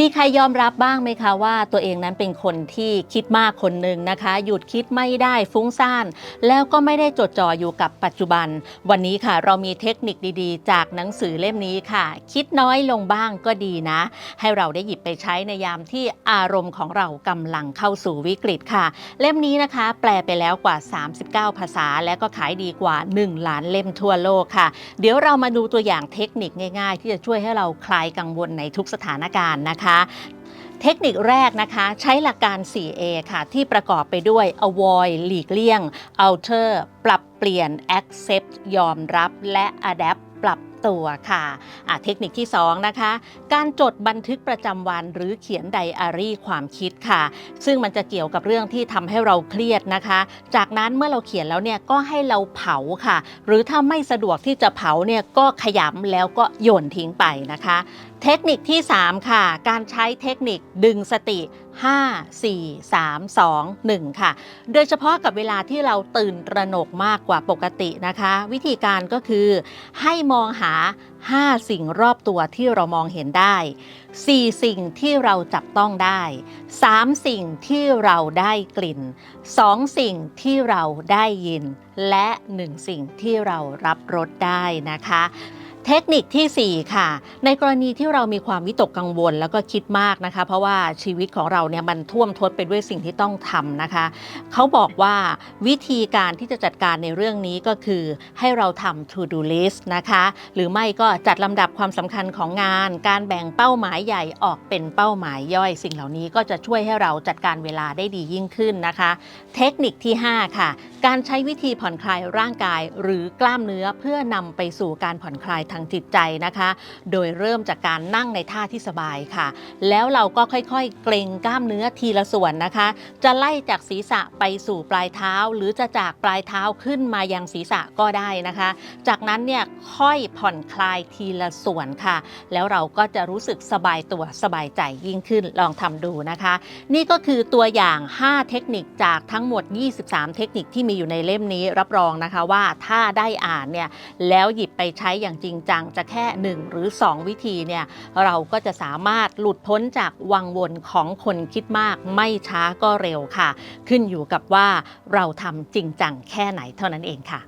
มีใครยอมรับบ้างไหมคะว่าตัวเองนั้นเป็นคนที่คิดมากคนหนึ่งนะคะ หยุดคิดไม่ได้ฟุ้งซ่าน แล้วก็ไม่ได้จดจ่ออยู่กับปัจจุบัน วันนี้ค่ะเรามีเทคนิคดีๆ จากหนังสือเล่มนี้ค่ะ คิดน้อยลงบ้างก็ดีนะ ให้เราได้หยิบไปใช้ในยามที่อารมณ์ของเรากำลังเข้าสู่วิกฤตค่ะ เล่มนี้นะคะ แปลไปแล้วกว่า 39 ภาษา และก็ขายดีกว่า 1 ล้านเล่มทั่วโลกค่ะ เดี๋ยวเรามาดูตัวอย่างเทคนิคง่าย ๆ ที่จะช่วยให้เราคลายกังวลในทุกสถานการณ์นะคะเทคนิคแรกนะคะใช้หลักการ 4A ค่ะ ที่ประกอบไปด้วย avoid หลีกเลี่ยง alter ปรับเปลี่ยน accept ยอมรับและ adapt ปรับ ตัวค่ะะเทคนิคที่ 2 นะคะ การจดบันทึกประจำวันหรือเขียนไดอารี่ความคิดค่ะ ซึ่งมันจะเกี่ยวกับเรื่องที่ทำให้เราเครียดนะคะ จากนั้นเมื่อเราเขียนแล้วเนี่ยก็ให้เราเผาค่ะ หรือถ้าไม่สะดวกที่จะเผาเนี่ยก็ขยำแล้วก็โยนทิ้งไปนะคะ เทคนิคที่ 3 ค่ะ การใช้เทคนิคดึงสติ 5 4 3 2 1 ค่ะ โดยเฉพาะกับเวลาที่เราตื่นตระหนกมากกว่าปกตินะคะ วิธีการก็คือให้มองหา 5 สิ่งรอบตัวที่เรามองเห็นได้ 4 สิ่งที่เราจับต้องได้ 3 สิ่งที่เราได้กลิ่น 2 สิ่งที่เราได้ยิน และ 1 สิ่งที่เรารับรสได้นะคะ เทคนิคทีสี่ 4 ค่ะ ในกรณีที่เรามีความวิตกกังวลแล้วก็คิดมากนะคะ เพราะว่าชีวิตของเราเนี่ยมันท่วมท้นไปด้วยสิ่งที่ต้องทำนะคะ เขาบอกว่าวิธีการที่จะจัดการในเรื่องนี้ก็คือ ให้เราทำ to do list นะคะ หรือไม่ก็จัดลำดับความสำคัญของงาน การแบ่งเป้าหมายใหญ่ออกเป็นเป้าหมายย่อย สิ่งเหล่านี้ก็จะช่วยให้เราจัดการเวลาได้ดียิ่งขึ้นนะคะ เทคนิคที่ 5 ค่ะ การใช้วิธีผ่อนคลายร่างกายหรือกล้ามเนื้อเพื่อนำไปสู่การผ่อนคลายทางจิตใจนะคะ โดยเริ่มจากการนั่งในท่าที่สบายค่ะ แล้วเราก็ค่อยๆ เกรงกล้ามเนื้อทีละส่วนนะคะ จะไล่จากศีรษะไปสู่ปลายเท้า หรือจะจากปลายเท้าขึ้นมายังศีรษะก็ได้นะคะ จากนั้นเนี่ยค่อยผ่อนคลายทีละส่วนค่ะ แล้วเราก็จะรู้สึกสบายตัวสบายใจยิ่งขึ้นลองทำดูนะคะ นี่ก็คือตัวอย่าง 5 เทคนิคจากทั้งหมด 23 เทคนิคที่มีอยู่ในเล่มนี้รับรองนะคะว่าถ้าได้อ่านเนี่ยแล้วหยิบไปใช้อย่างจริงจังจะแค่ 1 หรือ 2 วิธีเนี่ยเราก็จะสามารถหลุดพ้นจากวังวนของคนคิดมาก ไม่ช้าก็เร็วค่ะ ขึ้นอยู่กับว่าเราทำจริงจังแค่ไหนเท่านั้นเองค่ะ